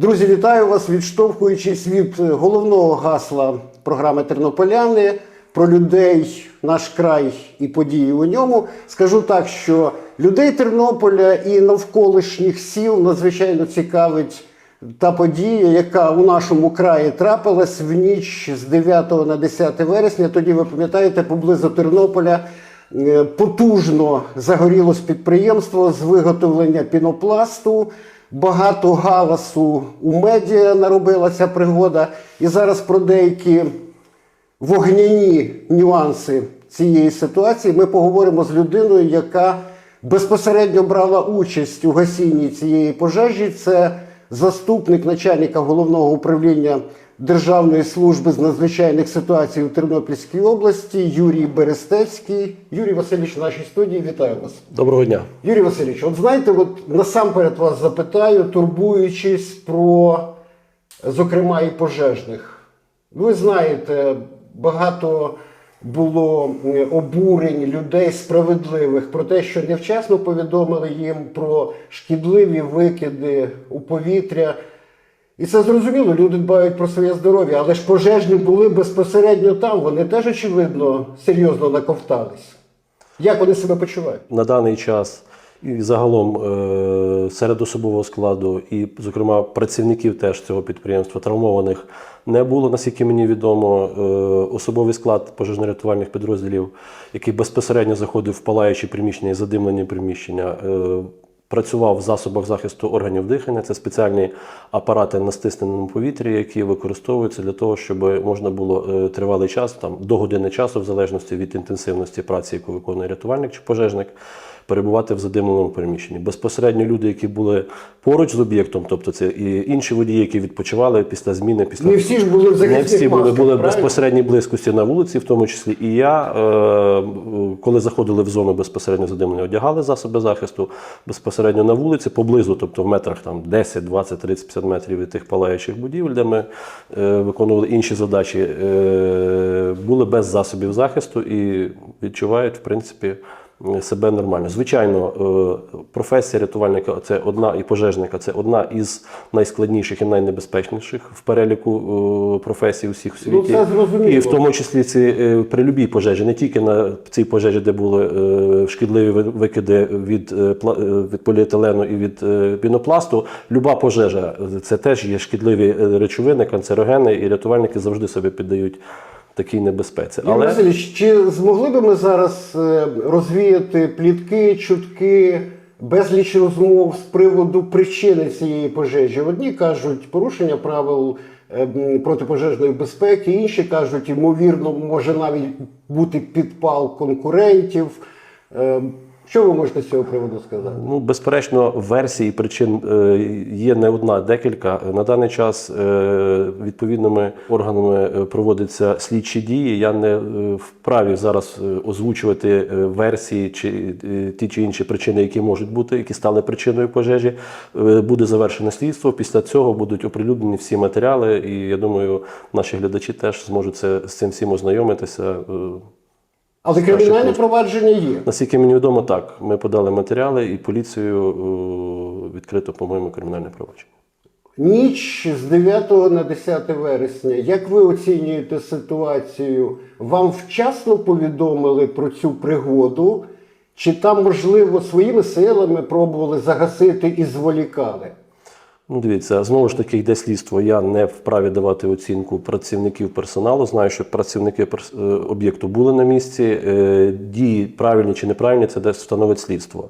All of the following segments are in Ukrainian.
Друзі, вітаю вас, відштовхуючись від е, головного гасла програми Тернополяни про людей, наш край і події у ньому. Скажу так, що людей Тернополя і навколишніх сіл надзвичайно цікавить та подія, яка у нашому краї трапилась в ніч з 9 на 10 вересня. Тоді ви пам'ятаєте, поблизу Тернополя е, потужно загорілось підприємство з виготовлення пінопласту. Багато галасу у медіа наробилася пригода. І зараз про деякі вогняні нюанси цієї ситуації ми поговоримо з людиною, яка безпосередньо брала участь у гасінні цієї пожежі. Це заступник начальника головного управління Державної служби з надзвичайних ситуацій у Тернопільській області Юрій Берестецький. Юрій Васильович, в нашій студії вітаю вас. Доброго дня. Юрій Васильович, от знаєте, от насамперед вас запитаю, турбуючись про, зокрема, і пожежних. Ви знаєте, багато було обурень людей справедливих про те, що невчасно повідомили їм про шкідливі викиди у повітря. І це зрозуміло, люди дбають про своє здоров'я, але ж пожежні були безпосередньо там. Вони теж, очевидно, серйозно наковтались. Як вони себе почувають? На даний час і загалом е, серед особового складу, і, зокрема, працівників теж цього підприємства травмованих не було, наскільки мені відомо. Е, особовий склад пожежно-рятувальних підрозділів, який безпосередньо заходив в палаючі приміщення і задимлені приміщення. Працював в засобах захисту органів дихання. Це спеціальні апарати на стисненому повітрі, які використовуються для того, щоб можна було е, тривалий час, там до години часу, в залежності від інтенсивності праці, яку виконує рятувальник чи пожежник, перебувати в задимленому приміщенні. Безпосередньо люди, які були поруч з об'єктом, тобто це і інші водії, які відпочивали після зміни, після Не всі ж були в не всі були, масках, були в безпосередній близькості на вулиці, в тому числі і я. Е, коли заходили в зону безпосередньо задимлення, одягали засоби захисту безпосередньо на вулиці, поблизу, тобто в метрах там 10, 20, 30, 50 метрів від тих палаючих будівель, де ми е, виконували інші задачі, е, були без засобів захисту і відчувають, в принципі. Себе нормально. Звичайно, е, професія рятувальника це одна і пожежника це одна із найскладніших і найнебезпечніших в переліку е, професій усіх у Ну, світі. зрозуміло. І в тому числі ці е, при любій пожежі, не тільки на цій пожежі, де були шкідливі викиди від, від поліетилену і від пінопласту. Люба пожежа це теж є шкідливі речовини, канцерогени, і рятувальники завжди себе піддають такій небезпеці. Але Васильович, чи змогли би ми зараз е, розвіяти плітки, чутки, безліч розмов з приводу причини цієї пожежі? Одні кажуть порушення правил е, протипожежної безпеки, інші кажуть, ймовірно, може навіть бути підпал конкурентів. Що ви можете з цього приводу сказати? Ну, безперечно, версій причин е, є не одна, декілька. На даний час е, відповідними органами е, проводяться слідчі дії. Я не вправі зараз озвучувати версії чи ті чи інші причини, які можуть бути, які стали причиною пожежі. Буде завершене слідство. Після цього будуть оприлюднені всі матеріали, і я думаю, наші глядачі теж зможуть це з цим всім ознайомитися. Але кримінальне провадження є. Наскільки мені відомо, так. Ми подали матеріали і поліцію е, відкрито, по-моєму, кримінальне провадження. Ніч з 9 на 10 вересня. Як ви оцінюєте ситуацію? Вам вчасно повідомили про цю пригоду? Чи там, можливо, своїми силами пробували загасити і зволікали? Ну, дивіться, знову ж таки йде слідство. Я не вправі давати оцінку працівників персоналу. Знаю, що працівники е, об'єкту були на місці. Е, Дії правильні чи неправильні, це десь встановить слідство.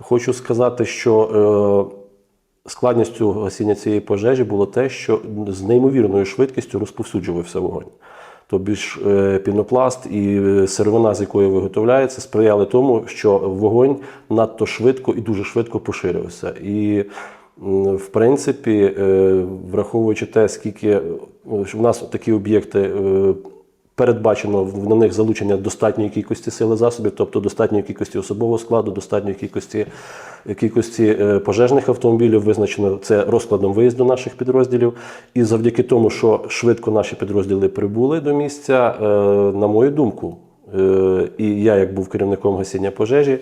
Хочу сказати, що е, складністю гасіння цієї пожежі було те, що з неймовірною швидкістю розповсюджувався вогонь. Тобі ж пінопласт і сировина, з якої виготовляється, сприяли тому, що вогонь надто швидко і дуже швидко поширився. І в принципі, е, враховуючи те, скільки е, в нас такі об'єкти е, передбачено на них залучення достатньої кількості сили засобів, тобто достатньої кількості особового складу, достатньої кількості, кількості пожежних автомобілів, визначено це розкладом виїзду наших підрозділів. І завдяки тому, що швидко наші підрозділи прибули до місця, на мою думку, і я, як був керівником гасіння пожежі,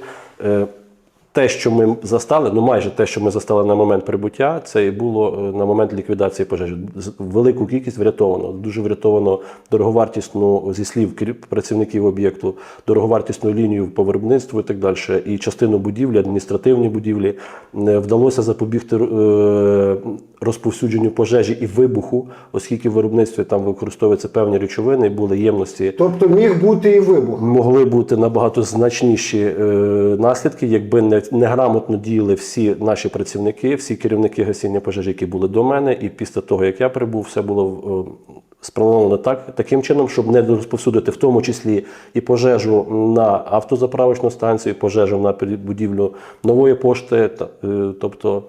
те, що ми застали, ну майже те, що ми застали на момент прибуття, це і було е, на момент ліквідації пожежі. Велику кількість врятовано. Дуже врятовано дороговартісну зі слів працівників об'єкту, дороговартісну лінію по виробництву і так далі. І частину будівлі, адміністративні будівлі Е, вдалося запобігти е, розповсюдженню пожежі і вибуху, оскільки в виробництві там використовуються певні речовини, і були ємності Тобто міг бути і вибух. могли бути набагато значніші е, наслідки, якби не неграмотно діяли всі наші працівники, всі керівники гасіння пожежі, які були до мене, і після того як я прибув, все було е, сплановано так, таким чином, щоб не розповсюдити в тому числі і пожежу на автозаправочну станцію, і пожежу на будівлю нової пошти. Та, е, тобто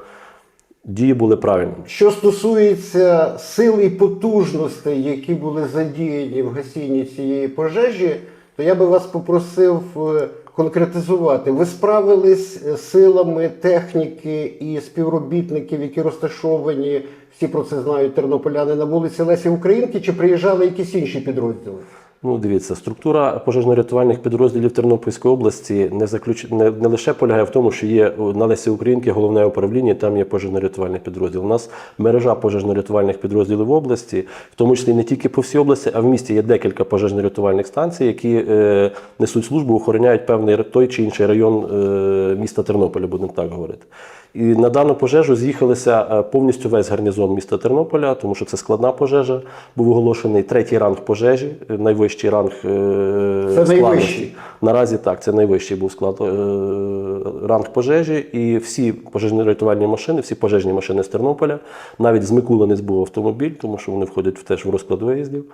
дії були правильними. Що стосується сил і потужностей, які були задіяні в гасінні цієї пожежі, то я би вас попросив е, конкретизувати. Ви справились е, силами техніки і співробітників, які розташовані, всі про це знають тернополяни на вулиці Лесі Українки, чи приїжджали якісь інші підрозділи? Ну, дивіться, структура пожежно-рятувальних підрозділів Тернопільської області не заключ... не, не лише полягає в тому, що є о, на Лесі Українки головне управління, там є пожежно-рятувальний підрозділ. У нас мережа пожежно-рятувальних підрозділів в області, в тому числі не тільки по всій області, а в місті є декілька пожежно-рятувальних станцій, які е, несуть службу, охороняють певний той чи інший район е, міста Тернополя, будемо так говорити. І на дану пожежу з'їхалися е, повністю весь гарнізон міста Тернополя, тому що це складна пожежа. Був оголошений третій ранг пожежі, е, найвищий ранг е, Це складності. найвищий? Наразі так, це найвищий був склад ранг пожежі, і всі пожежно-рятувальні машини, всі пожежні машини з Тернополя, навіть з Микулинець був автомобіль, тому що вони входять теж в розклад виїздів.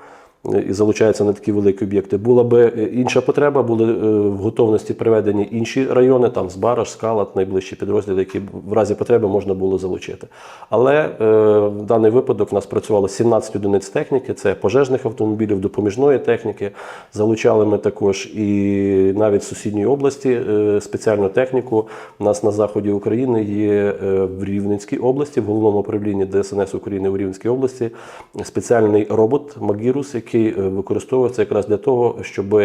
І залучаються на такі великі об'єкти. Була би е, інша потреба, були е, в готовності приведені інші райони, там Збараж, Скалат, найближчі підрозділи, які в разі потреби можна було залучити. Але е, в даний випадок в нас працювало 17 одиниць техніки, це пожежних автомобілів, допоміжної техніки. Залучали ми також і навіть з сусідньої області спеціальну техніку. У нас на заході України є в Рівненській області, в головному управлінні ДСНС України у Рівненській області спеціальний робот Магірус, який е, використовується якраз для того, щоб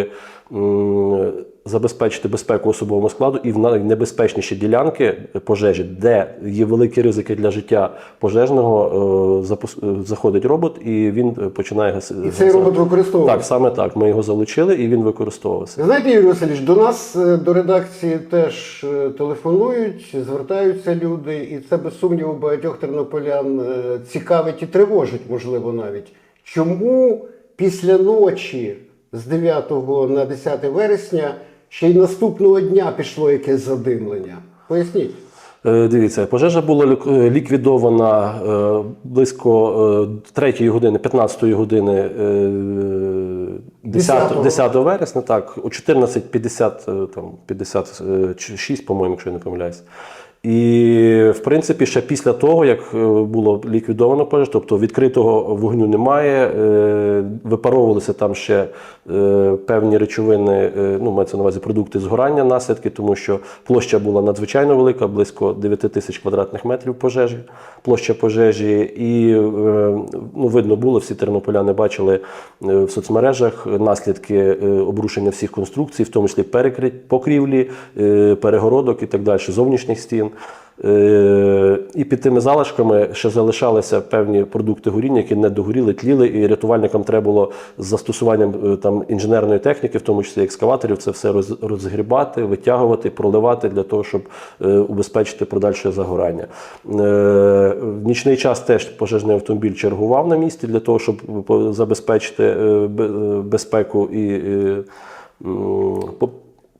забезпечити безпеку особового складу і в найнебезпечніші ділянки пожежі, де є великі ризики для життя пожежного, е, е, заходить робот і він е, починає гасити. І цей робот використовував? Так, саме так. Ми його залучили і він використовувався. Ви знаєте, Юрій Васильович, до нас е, до редакції теж е, телефонують, звертаються люди, і це без сумніву багатьох тернополян е, цікавить і тривожить, можливо, навіть. Чому після ночі з 9 на 10 вересня ще й наступного дня пішло якесь задимлення? Поясніть. Е, Дивіться, пожежа була е, ліквідована е, близько 3 години, 15 години е, 10, 10 вересня, так, о 14.50, е, там, 56, по-моєму, якщо я не помиляюсь. І, в принципі, ще після того, як е, було ліквідовано пожежу, тобто відкритого вогню немає, е, випаровувалися там ще е, певні речовини, ну, мається на увазі продукти згорання, наслідки, тому що площа була надзвичайно велика, близько 9 тисяч квадратних метрів пожежі, площа пожежі. І ну, видно було, всі тернополяни бачили в соцмережах наслідки обрушення всіх конструкцій, в тому числі перекрить покрівлі, перегородок і так далі, зовнішніх стін. Е, І під тими залишками ще залишалися певні продукти горіння, які не догоріли, тліли, і рятувальникам треба було з застосуванням е, там інженерної техніки, в тому числі екскаваторів, це все розгрібати, витягувати, проливати для того, щоб е, убезпечити подальше загорання. В нічний час теж пожежний автомобіль чергував на місці для того, щоб забезпечити бе- безпеку і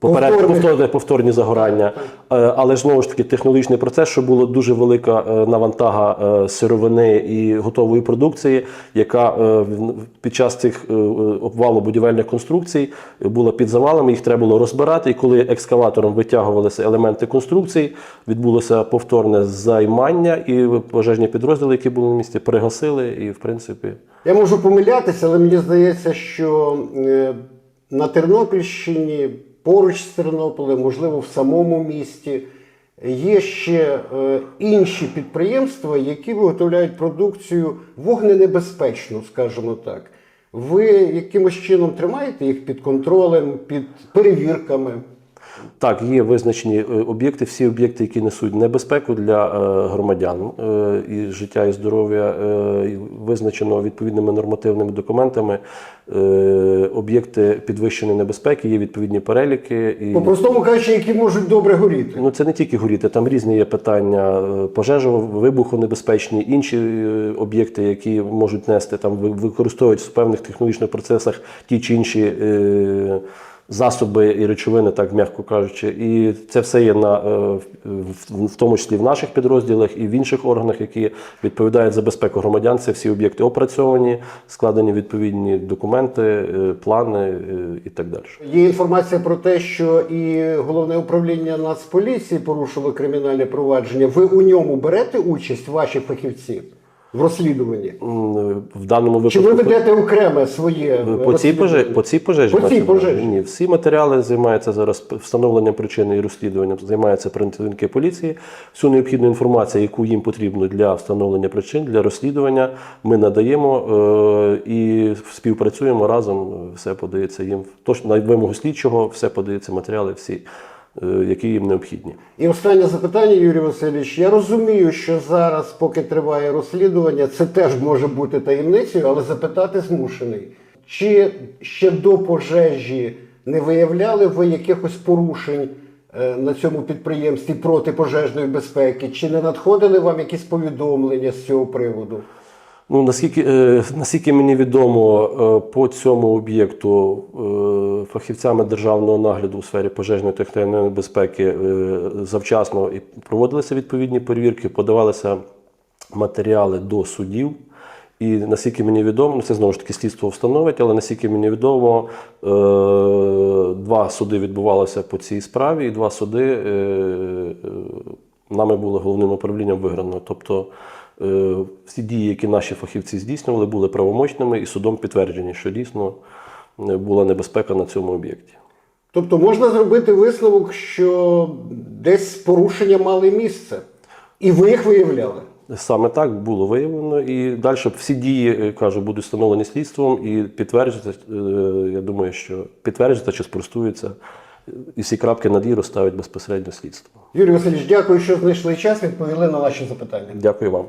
Поперед Повторних. повторні, загорання, Е, але ж знову ж таки технологічний процес, що було дуже велика е, навантага е, сировини і готової продукції, яка під час цих обвалу будівельних конструкцій була під завалами, їх треба було розбирати. І коли екскаватором витягувалися елементи конструкцій, відбулося повторне займання, і пожежні підрозділи, які були на місці, пригасили, і в принципі. Я можу помилятися, але мені здається, що на Тернопільщині, поруч з Тернополем, можливо, в самому місті, є ще е, інші підприємства, які виготовляють продукцію вогненебезпечну, скажімо так. Ви якимось чином тримаєте їх під контролем, під перевірками? Так, є визначені е, об'єкти, всі об'єкти, які несуть небезпеку для е, громадян е, і життя і здоров'я, визначено відповідними нормативними документами. Об'єкти підвищеної небезпеки, є відповідні переліки. І... По-простому кажучи, які можуть добре горіти. Ну, це не тільки горіти, там різні є питання е, пожежо, вибухонебезпечні, інші об'єкти, які можуть нести там використовують в певних технологічних процесах ті чи інші е, засоби і речовини, так м'яко кажучи. І це все є на е, в, тому числі в наших підрозділах і в інших органах, які відповідають за безпеку громадян. Це всі об'єкти опрацьовані, складені відповідні документи, е, плани е, і так далі. Є інформація про те, що і головне управління Нацполіції порушило кримінальне провадження. Ви у ньому берете участь, ваші фахівці, в розслідуванні? В даному Чи ви ведете окреме своє По цій, пожежі, по цій пожежі? По цій пожежі. Ні, всі матеріали займаються зараз встановленням причини і розслідуванням, займаються працівники поліції. Всю необхідну інформацію, яку їм потрібно для встановлення причин, для розслідування, ми надаємо е, і співпрацюємо разом. Все подається їм. Тож на вимогу слідчого, все подається матеріали, всі, які їм необхідні. І останнє запитання, Юрій Васильович. Я розумію, що зараз, поки триває розслідування, це теж може бути таємницею, але запитати змушений. Чи ще до пожежі не виявляли ви якихось порушень е, на цьому підприємстві протипожежної безпеки? Чи не надходили вам якісь повідомлення з цього приводу? Ну, наскільки, е, наскільки мені відомо, е, по цьому об'єкту е, фахівцями державного нагляду у сфері пожежної та безпеки е, завчасно і проводилися відповідні перевірки, подавалися матеріали до судів. І наскільки мені відомо, ну, це знову ж таки слідство встановить, але наскільки мені відомо, е, два суди відбувалися по цій справі, і два суди е, е, нами було головним управлінням виграно. Тобто всі дії, які наші фахівці здійснювали, були правомочними і судом підтверджені, що дійсно е, була небезпека на цьому об'єкті. Тобто можна зробити висновок, що десь порушення мали місце, і ви їх виявляли. Саме так було виявлено, і далі всі дії е, кажу, будуть встановлені слідством і підтверджуються. е, Я думаю, що підтверджується чи спростується, і всі крапки над «і» розставить безпосередньо слідство. Юрій Васильович, дякую, що знайшли час, відповіли на наші запитання. Дякую вам.